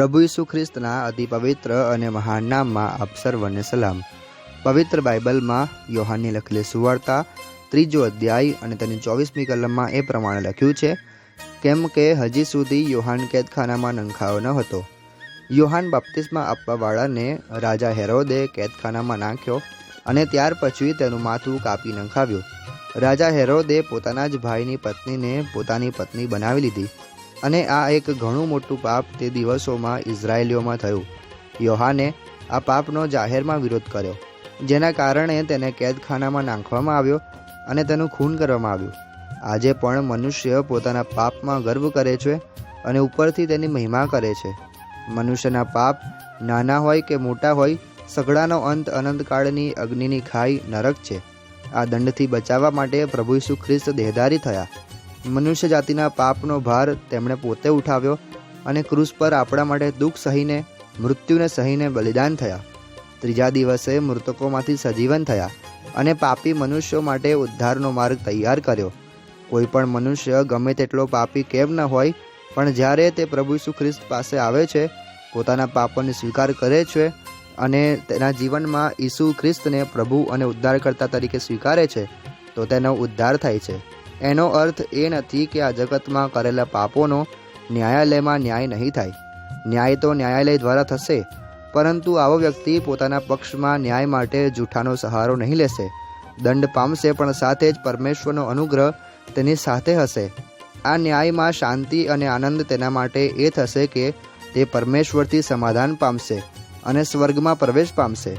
પ્રભુ ઈસુ ખ્રિસ્તના અતિ પવિત્ર અને મહાન નામમાં આપ સર્વને સલામ. પવિત્ર બાઇબલમાં યોહાનની લખેલી સુવાર્તા, ત્રીજો અધ્યાય અને તેની ચોવીસમી કલમમાં એ પ્રમાણે લખ્યું છે, કેમ કે હજી સુધી યોહાન કેદખાનામાં નંખાયો ન હતો. યોહાન બાપ્તિસ્મા આપવાવાળાને રાજા હેરોદે કેદખાનામાં નાખ્યો અને ત્યાર પછી તેનું માથું કાપી નંખાવ્યું. રાજા હેરોદે પોતાના જ ભાઈની પત્નીને પોતાની પત્ની બનાવી લીધી. અને આ એક ઘણું મોટું પાપ તે દિવસોમાં ઇઝરાયેલીઓમાં થયું. યોહાને આ પાપનો જાહેરમાં વિરોધ કર્યો, જેના કારણે તેને કેદખાનામાં નાખવામાં આવ્યો અને તેનું ખૂન કરવામાં આવ્યું. આજે પણ મનુષ્ય પોતાના પાપમાં ગર્વ કરે છે અને ઉપરથી તેની મહિમા કરે છે. મનુષ્યના પાપ નાના હોય કે મોટા હોય, સઘળાનો અંત અનંતકાળની અગ્નિની ખાઈ નરક છે. આ દંડથી બચાવવા માટે પ્રભુ ઈસુ ખ્રિસ્ત દેહધારી થયા. મનુષ્ય જાતિના પાપનો ભાર તેમણે પોતે ઉઠાવ્યો અને ક્રૂસ પર આપણા માટે દુઃખ સહીને, મૃત્યુને સહીને બલિદાન થયા. ત્રીજા દિવસે મૃતકોમાંથી સજીવન થયા અને પાપી મનુષ્યો માટે ઉદ્ધારનો માર્ગ તૈયાર કર્યો. કોઈ પણ મનુષ્ય ગમે તેટલો પાપી કેમ ન હોય, પણ જ્યારે તે પ્રભુ ઈસુ ખ્રિસ્ત પાસે આવે છે, પોતાના પાપોને સ્વીકાર કરે છે અને તેના જીવનમાં ઈસુ ખ્રિસ્તને પ્રભુ અને ઉદ્ધારકર્તા તરીકે સ્વીકારે છે, તો તેનો ઉદ્ધાર થાય છે. એનો અર્થ એ નથી કે આ જગતમાં કરેલા પાપોનો ન્યાયાલયમાં ન્યાય નહીં થાય. ન્યાય તો ન્યાયાલય દ્વારા થશે, પરંતુ આવો વ્યક્તિ પોતાના પક્ષમાં ન્યાય માટે જૂઠાનો સહારો નહીં લેશે. દંડ પામશે પણ સાથે જ પરમેશ્વરનો અનુગ્રહ તેની સાથે હશે. આ ન્યાયમાં શાંતિ અને આનંદ તેના માટે એ થશે કે તે પરમેશ્વરથી સમાધાન પામશે અને સ્વર્ગમાં પ્રવેશ પામશે.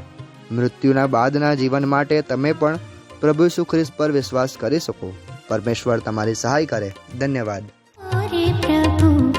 મૃત્યુના બાદના જીવન માટે તમે પણ પ્રભુ સુખ્રિસ્ત પર વિશ્વાસ કરી શકો. પરમેશ્વર તમારી સહાય કરે. ધન્યવાદ. અરે પ્રભુ